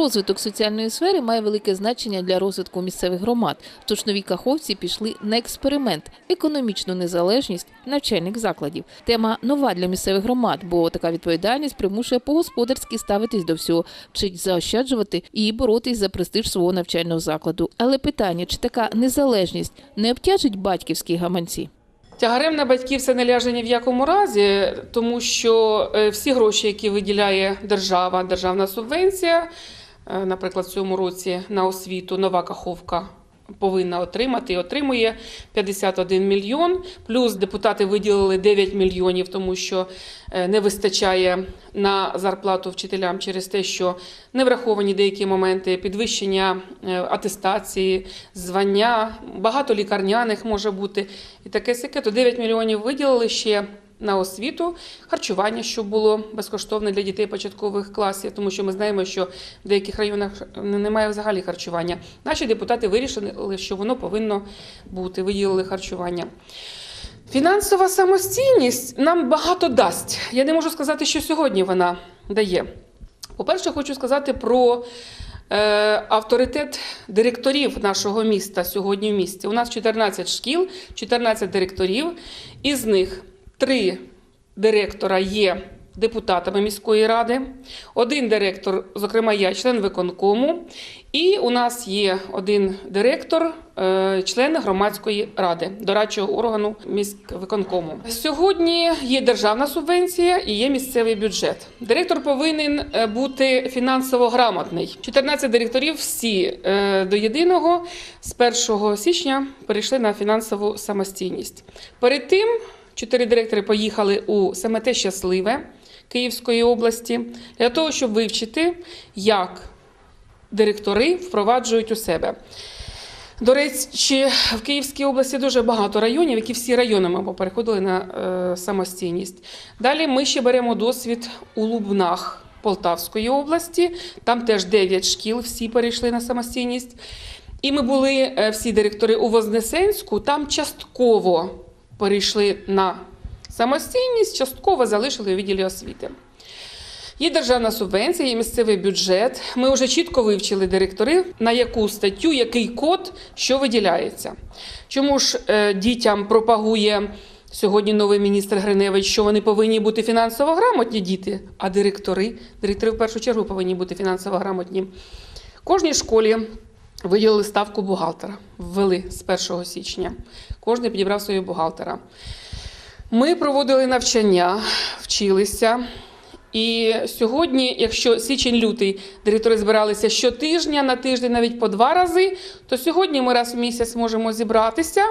Розвиток соціальної сфери має велике значення для розвитку місцевих громад. Тож нові каховці пішли на експеримент, економічну незалежність навчальних закладів. Тема нова для місцевих громад, бо така відповідальність примушує по-господарськи ставитись до всього, вчить заощаджувати і боротись за престиж свого навчального закладу. Але питання, чи така незалежність не обтяжить батьківські гаманці? Тягарем на батьків це не ляже ні в якому разі, тому що е, всі гроші, які виділяє держава, державна субвенція, наприклад, в цьому році на освіту нова каховка повинна отримати і отримує 51 мільйон. Плюс депутати виділили 9 мільйонів, тому що е, не вистачає на зарплату вчителям через те, що не враховані деякі моменти підвищення е, атестації, звання, багато лікарняних може бути і таке сяке. То 9 мільйонів виділили ще на освіту, харчування, щоб було безкоштовне для дітей початкових класів, тому що ми знаємо, що в деяких районах немає взагалі харчування. Наші депутати вирішили, що воно повинно бути, виділили харчування. Фінансова самостійність нам багато дасть. Я не можу сказати, що сьогодні вона дає. По-перше, хочу сказати про е, авторитет директорів нашого міста сьогодні в місті. У нас 14 шкіл, 14 директорів, із них три директора є депутатами міської ради, один директор, зокрема я, член виконкому, і у нас є один директор, е, член громадської ради, дорадчого органу міськвиконкому. Сьогодні є державна субвенція і є місцевий бюджет. Директор повинен е, бути фінансово грамотний. 14 директорів всі е, до єдиного з 1 січня перейшли на фінансову самостійність. Перед тим чотири директори поїхали у СМТ Щасливе Київської області для того, щоб вивчити, як директори впроваджують у себе. До речі, в Київській області дуже багато районів, які всі районами переходили на е, самостійність. Далі ми ще беремо досвід у Лубнах Полтавської області. Там теж 9 шкіл, всі перейшли на самостійність. І ми були е, всі директори у Вознесенську, там частково перейшли на самостійність, частково залишили у відділі освіти. Є державна субвенція, є місцевий бюджет. Ми вже чітко вивчили директори, на яку статтю, який код, що виділяється. Чому ж е, дітям пропагує сьогодні новий міністр Гриневич, що вони повинні бути фінансово грамотні діти, а директори, директори в першу чергу повинні бути фінансово грамотні. Кожній школі виділили ставку бухгалтера, ввели з 1 січня. Кожен підібрав свого бухгалтера. Ми проводили навчання, вчилися. І сьогодні, якщо січень-лютий директори збиралися щотижня, на тиждень навіть по два рази, то сьогодні ми раз в місяць можемо зібратися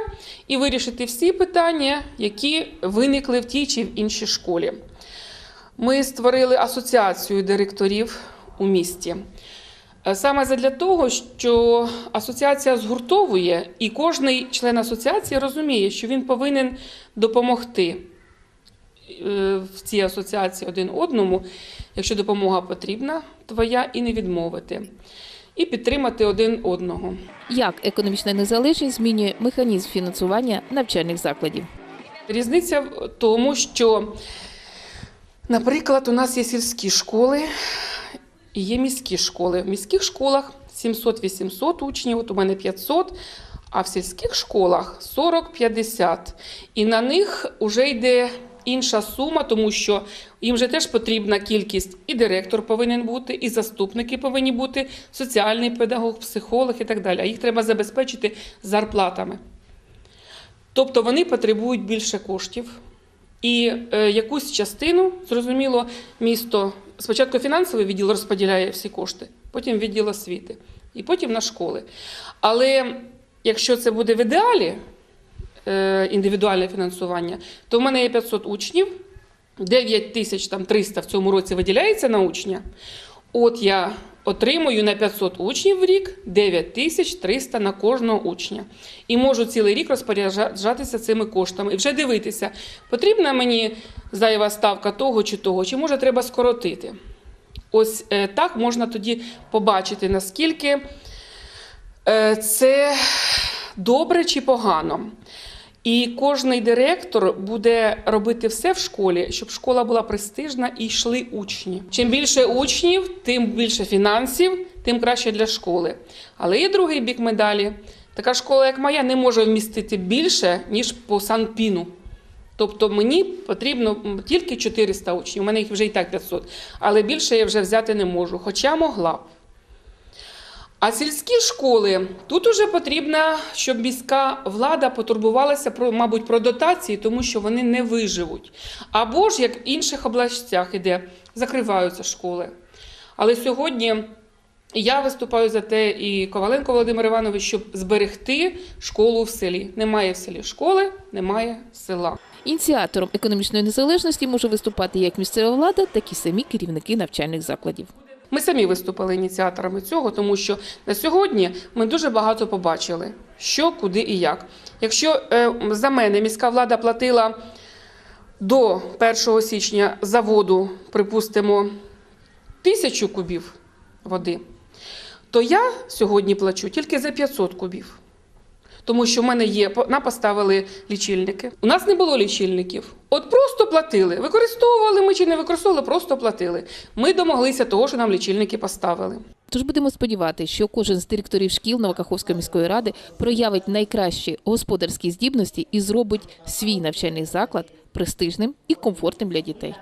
і вирішити всі питання, які виникли в тій чи в іншій школі. Ми створили асоціацію директорів у місті. Е, Саме задля того, що асоціація згуртовує, і кожний член асоціації розуміє, що він повинен допомогти е, в цій асоціації один одному, якщо допомога потрібна, твоя і не відмовити, і підтримати один одного. Як економічна незалежність змінює механізм фінансування навчальних закладів? Різниця в тому, що, наприклад, у нас є сільські школи і є міські школи. В міських школах 700-800 учнів, от у мене 500, а в сільських школах 40-50. І на них вже йде інша сума, тому що їм же теж потрібна кількість, і директор повинен бути, і заступники повинні бути, соціальний педагог, психолог і так далі. А їх треба забезпечити зарплатами. Тобто вони потребують більше коштів. І е, якусь частину, зрозуміло, місто спочатку фінансовий відділ розподіляє всі кошти, потім відділ освіти, і потім на школи. Але якщо це буде в ідеалі е, індивідуальне фінансування, то в мене є 500 учнів, 9 тисяч 300 в цьому році виділяється на учня. От я отримую на 500 учнів в рік 9 тисяч 300 на кожного учня. І можу цілий рік розпоряджатися цими коштами. І вже дивитися, потрібна мені зайва ставка того чи того, чи може треба скоротити. Ось е, так можна тоді побачити, наскільки е, це добре чи погано. І кожний директор буде робити все в школі, щоб школа була престижна і йшли учні. Чим більше учнів, тим більше фінансів, тим краще для школи. Але є другий бік медалі. Така школа, як моя, не може вмістити більше, ніж по Санпіну. Тобто мені потрібно тільки 400 учнів, у мене їх вже і так 500, але більше я вже взяти не можу, хоча могла б. А сільські школи тут уже потрібно, щоб міська влада потурбувалася про, мабуть, про дотації, тому що вони не виживуть. Або ж як в інших областях іде, закриваються школи. Але сьогодні я виступаю за те, і Коваленко Володимир Іванович, щоб зберегти школу в селі. Немає в селі школи, немає села. Ініціатором економічної незалежності може виступати як місцева влада, так і самі керівники навчальних закладів. Ми самі виступили ініціаторами цього, тому що на сьогодні ми дуже багато побачили, що, куди і як. Якщо е, за мене міська влада платила до 1 січня за воду, припустимо, тисячу кубів води, то я сьогодні плачу тільки за 500 кубів. Тому що в мене є, нам поставили лічильники. У нас не було лічильників. От просто платили. Використовували ми чи не використовували, просто платили. Ми домоглися того, що нам лічильники поставили. Тож будемо сподіватися, що кожен з директорів шкіл Новокаховської міської ради проявить найкращі господарські здібності і зробить свій навчальний заклад престижним і комфортним для дітей.